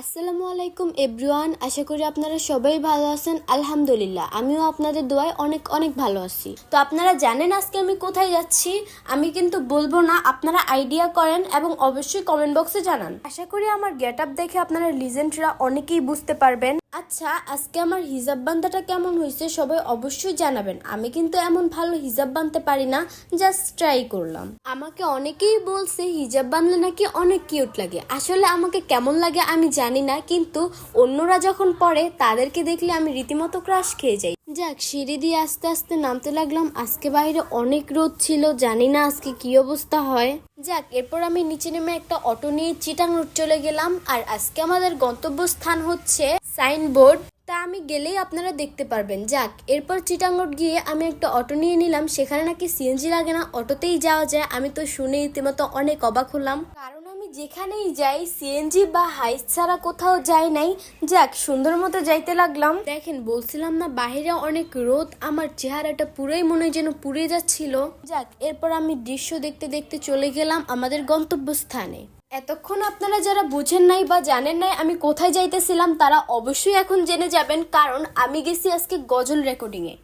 আসসালামু আলাইকুম, এভরিওয়ান। আশা করি আপনারা সবাই ভালো আছেন। আলহামদুলিল্লাহ, আমিও আপনাদের দোয়ায় অনেক অনেক ভালো আছি। তো আপনারা জানেন আজকে আমি কোথায় যাচ্ছি? আমি কিন্তু বলব না, আপনারা আইডিয়া করেন এবং অবশ্যই কমেন্ট বক্সে জানান। আশা করি আমার গেট আপ দেখে আপনারা লিজেন্টরা অনেকেই বুঝতে পারবেন। আচ্ছা আজকে আমার হিজাব বান্ধাটা কেমন হয়েছে সবাই অবশ্যই জানাবেন। আমি কিন্তু এমন ভালো হিজাব বানতে পারি না জাস্ট ট্রাই করলাম। আমাকে অনেকেই বলছে হিজাব বানলে নাকি অনেক কিউট লাগে। আসলে আমাকে কেমন লাগে আমি জানি না, কিন্তু অন্যরা যখন পড়ে তাদেরকে দেখলে আমি রীতিমতো ক্রাশ খেয়ে যাই। যাক, সিঁড়ি দিয়ে আস্তে আস্তে নামতে লাগলাম। আজকে বাইরে অনেক রোদ ছিল, জানি না আজকে কি অবস্থা হয়। যাক, এরপর আমি নিচে নেমে একটা অটো নিয়ে চিটাং রোড চলে গেলাম। আর আজকে আমাদের গন্তব্যস্থান হচ্ছে সাইনবোর্ড, তা আমি গেলেই আপনারা দেখতে পারবেন। যাক, এরপর চিটাঙ্গট গিয়ে আমি একটা অটো নিয়ে নিলাম। সেখানে নাকি সিএনজি লাগে না, অটোতেই যাওয়া যায়। আমি তো শুনে ইতিমতো অনেক অবাক হলাম। কারণ আমি যেখানেই যাই, সিএনজি বা হাইস ছাড়া কোথাও যাই নাই। যাক, সুন্দর মতো যাইতে লাগলাম। দেখেন, বলছিলাম না বাইরে অনেক রোদ। আমার চেহারাটা পুরোই মনে যেন পুড়ে যাচ্ছিল। যাক, এরপর আমি দৃশ্য দেখতে দেখতে চলে গেলাম আমাদের গন্তব্যস্থানে। এতক্ষণ আপনারা যারা বুঝেন নাই বা জানেন নাই আমি কোথায় যাইতেছিলাম, তারা অবশ্যই এখন জেনে যাবেন কারণ আমি গেছি আজকে গজল রেকর্ডিংয়ে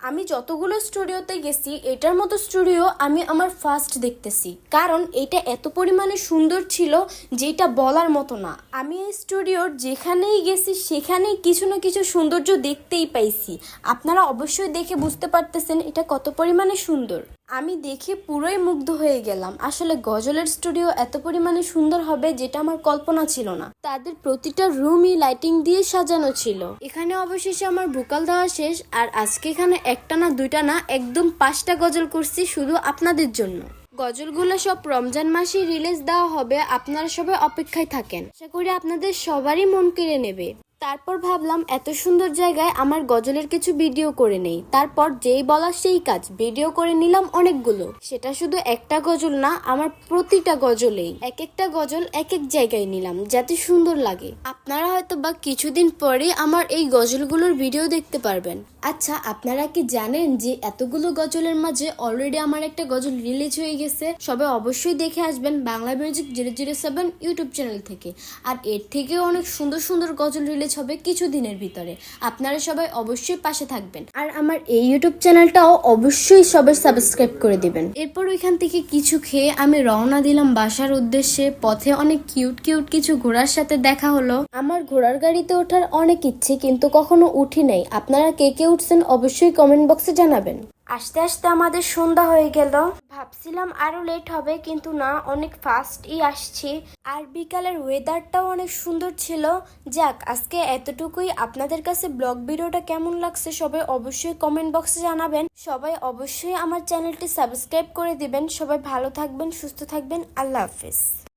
আমি যতগুলো স্টুডিওতে গেছি, এটার মতো স্টুডিও আমি আমার ফার্স্ট দেখতেছি। কারণ এটা এত পরিমাণে সুন্দর ছিল যেটা বলার মতো না। আমি এই স্টুডিওর যেখানেই গেছি, সেখানেই কিছু না কিছু সৌন্দর্য দেখতেই পাইছি। আপনারা অবশ্যই দেখে বুঝতে পারতেছেন এটা কত পরিমাণে সুন্দর। আমি দেখে পুরোই মুগ্ধ হয়ে গেলাম। আসলে গজলের স্টুডিও এত পরিমাণে সুন্দর হবে যেটা আমার কল্পনা ছিল না। তাদের প্রতিটা রুমই লাইটিং দিয়ে সাজানো ছিল। এখানে অবশেষে আমার ভোকাল দেওয়া শেষ, আর আজকে এখানে একটা না দুইটা না, একদম পাঁচটা গজল করছি শুধু আপনাদের জন্য। গজলগুলো সব রমজান মাসে রিলিজ দেওয়া হবে, আপনারা সবাই অপেক্ষায় থাকেন। আশা করি আপনাদের সবারই মন কেড়ে নেবে। তারপর ভাবলাম, এত সুন্দর জায়গায় আমার গজলের কিছু ভিডিও করে নেই। তারপর যেই বলা সেই কাজ, ভিডিও করে নিলাম অনেকগুলো। সেটা শুধু একটা গজল না, আমার প্রতিটা গজলেই। এক একটা গজল এক এক জায়গায় নিলাম, যাতে সুন্দর লাগে। আপনারা হয়তো বা কিছুদিন পরে আমার এই গজলগুলোর ভিডিও দেখতে পারবেন। আচ্ছা আপনারা কি জানেন যে এতগুলো গজলের মাঝে অলরেডি আমার একটা গজল রিলিজ হয়ে গেছে? সবে অবশ্যই দেখে আসবেন Bangla music zero zero seven YouTube channel থেকে। আর এর থেকেও অনেক সুন্দর সুন্দর গজল রিলিজ হবে কিছু দিনের ভিতরে। আপনারা সবাই অবশ্যই পাশে থাকবেন। আর আমার এই ইউটিউব চ্যানেলটাও অবশ্যই সবাই সাবস্ক্রাইব করে দিবেন। এরপর ওইখান থেকে কিছু খেয়ে আমি রওনা দিলাম বাসার উদ্দেশ্যে। পথে অনেক কিউট কিউট কিছু ঘোড়ার সাথে দেখা হলো। আমার ঘোড়ার গাড়িতে ওঠার অনেক ইচ্ছে কিন্তু কখনো উঠি নাই। আপনারা কে কে উঠছেন অবশ্যই কমেন্ট বক্সে জানাবেন। আস্তে আস্তে আমাদের সন্ধ্যা হয়ে গেল। ভাবছিলাম আরও লেট হবে, কিন্তু না, অনেক ফাস্টই আসছি। আর বিকালের ওয়েদারটাও অনেক সুন্দর ছিল। যাক, আজকে এতটুকুই। আপনাদের কাছে ব্লগ ভিডিওটা কেমন লাগছে সবাই অবশ্যই কমেন্ট বক্সে জানাবেন। সবাই অবশ্যই আমার চ্যানেলটি সাবস্ক্রাইব করে দিবেন। সবাই ভালো থাকবেন, সুস্থ থাকবেন। আল্লাহ হাফিজ।